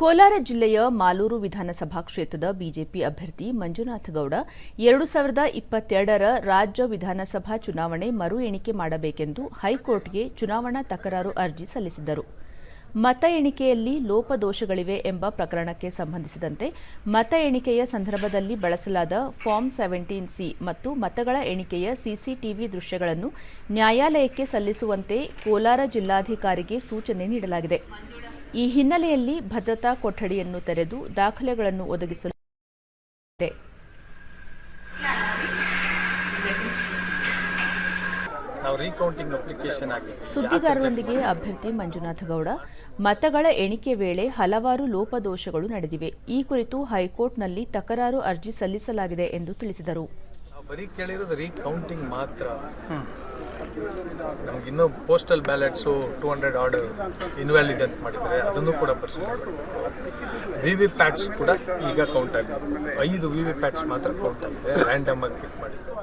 ಕೋಲಾರ ಜಿಲ್ಲೆಯ ಮಾಲೂರು ವಿಧಾನಸಭಾ ಕ್ಷೇತ್ರದ ಬಿಜೆಪಿ ಅಭ್ಯರ್ಥಿ ಮಂಜುನಾಥ್ ಗೌಡ ಎರಡು ಸಾವಿರದ ಇಪ್ಪತ್ತೆರಡರ ರಾಜ್ಯ ವಿಧಾನಸಭಾ ಚುನಾವಣೆ ಮರು ಎಣಿಕೆ ಮಾಡಬೇಕೆಂದು ಹೈಕೋರ್ಟ್ಗೆ ಚುನಾವಣಾ ತಕರಾರು ಅರ್ಜಿ ಸಲ್ಲಿಸಿದ್ದರು. ಮತ ಎಣಿಕೆಯಲ್ಲಿ ಲೋಪದೋಷಗಳಿವೆ ಎಂಬ ಪ್ರಕರಣಕ್ಕೆ ಸಂಬಂಧಿಸಿದಂತೆ ಮತ ಎಣಿಕೆಯ ಸಂದರ್ಭದಲ್ಲಿ ಬಳಸಲಾದ ಫಾರ್ಮ್ ಸೆವೆಂಟೀನ್ ಸಿ ಮತ್ತು ಮತಗಳ ಎಣಿಕೆಯ ಸಿಸಿಟಿವಿ ದೃಶ್ಯಗಳನ್ನು ನ್ಯಾಯಾಲಯಕ್ಕೆ ಸಲ್ಲಿಸುವಂತೆ ಕೋಲಾರ ಜಿಲ್ಲಾಧಿಕಾರಿಗೆ ಸೂಚನೆ ನೀಡಲಾಗಿದೆ. ಈ ಹಿನ್ನೆಲೆಯಲ್ಲಿ ಭದ್ರತಾ ಕೊಠಡಿಯನ್ನು ತೆರೆದು ದಾಖಲೆಗಳನ್ನು ಒದಗಿಸಲು ಸುದ್ದಿಗಾರರೊಂದಿಗೆ ಅಭ್ಯರ್ಥಿ ಮಂಜುನಾಥ ಗೌಡ. ಮತಗಳ ಎಣಿಕೆ ವೇಳೆ ಹಲವಾರು ಲೋಪದೋಷಗಳು ನಡೆದಿವೆ. ಈ ಕುರಿತು ಹೈಕೋರ್ಟ್ನಲ್ಲಿ ತಕರಾರು ಅರ್ಜಿ ಸಲ್ಲಿಸಲಾಗಿದೆ ಎಂದು ತಿಳಿಸಿದರು. ಬರೀ ಕೇಳಿರೋದು ರೀಕೌಂಟಿಂಗ್ ಮಾತ್ರ. ನಮಗಿನ್ನೂ postal ballots two hundred order invalid ಅಂತ ಮಾಡಿದ್ದಾರೆ ಅದನ್ನು ಕೂಡ ಪರ್ಸೆಂಟ್ ವಿ ವಿ ಪ್ಯಾಟ್ಸ್ ಕೂಡ ಈಗ ಕೌಂಟ್ ಆಗಿದೆ. ಐದು ವಿ ವಿ ಪ್ಯಾಟ್ಸ್ ಮಾತ್ರ ಕೌಂಟ್ ಆಗಿದೆ ರ್ಯಾಂಡಮ್ ಆಗಿ ಕ್ಲಿಕ್ ಮಾಡಿದ್ದು.